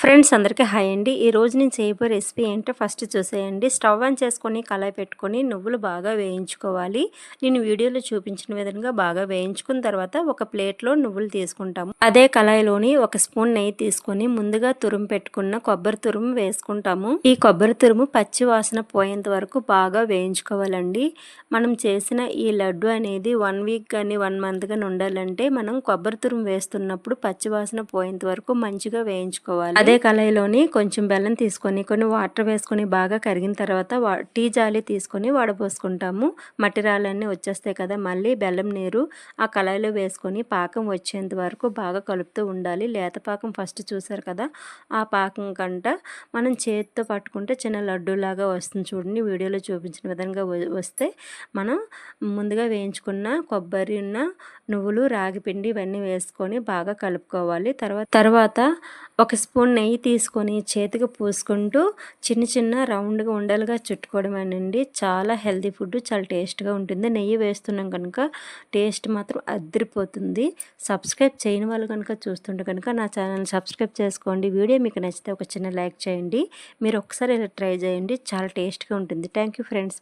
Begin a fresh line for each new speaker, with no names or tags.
Friends అందరికీ hi అండి. ఈ రోజు నేను చేయబోయే రెసిపీ ఏంటో ఫస్ట్ చూసేయండి. స్టవ్ ఆన్ చేసుకొని కళాయి పెట్టుకొని నువ్వులు బాగా వేయించుకోవాలి. నేను వీడియోలో చూపించిన విధంగా బాగా వేయించుకున్న తర్వాత ఒక ప్లేట్లో నువ్వులు తీసుకుంటాము. అదే కళాయిలోని ఒక స్పూన్ నెయ్యి తీసుకొని ముందుగా తురుము పెట్టుకున్న కొబ్బరి తురుము వేసుకుంటాము. ఈ కొబ్బరి తురుము పచ్చి వాసన పోయేంత వరకు బాగా వేయించుకోవాలండి. మనం చేసిన ఈ లడ్డు అనేది వన్ వీక్ కానీ వన్ మంత్ కానీ ఉండాలంటే మనం కొబ్బరి తురుము వేస్తున్నప్పుడు పచ్చి వాసన పోయేంత వరకు మంచిగా వేయించుకోవాలి. అదే కళాయిలోని కొంచెం బెల్లం తీసుకొని కొన్ని వాటర్ వేసుకొని బాగా కరిగిన తర్వాత టీ జాలి తీసుకొని వడపోసుకుంటాము మట్టి రాళ్ళన్నీ వచ్చేస్తాయి కదా మళ్ళీ బెల్లం నీరు ఆ కళాయిలో వేసుకొని పాకం వచ్చేంత వరకు బాగా కలుపుతూ ఉండాలి. లేత పాకం ఫస్ట్ చూసారు కదా ఆ పాకం కంట మనం చేతితో పట్టుకుంటే చిన్న లడ్డూలాగా వస్తుంది చూడండి. వీడియోలో చూపించిన విధంగా వస్తే మనం ముందుగా వేయించుకున్న కొబ్బరి ఉన్న నువ్వులు రాగి పిండి ఇవన్నీ వేసుకొని బాగా కలుపుకోవాలి. తర్వాత తర్వాత ఒక స్పూన్ నెయ్యి తీసుకొని చేతికి పూసుకుంటూ చిన్న చిన్న రౌండ్గా ఉండలుగా చుట్టుకోవడమేనండి చాలా హెల్తీ ఫుడ్ చాలా టేస్ట్గా ఉంటుంది. నెయ్యి వేస్తున్నాం కనుక టేస్ట్ మాత్రం అద్దరిపోతుంది సబ్స్క్రైబ్ చేయని వాళ్ళు కనుక చూస్తుంటే కనుక నా ఛానల్ సబ్స్క్రైబ్ చేసుకోండి. వీడియో మీకు నచ్చితే ఒక చిన్న లైక్ చేయండి. మీరు ఒకసారి ఇలా ట్రై చేయండి. చాలా టేస్ట్గా ఉంటుంది. Thank you friends.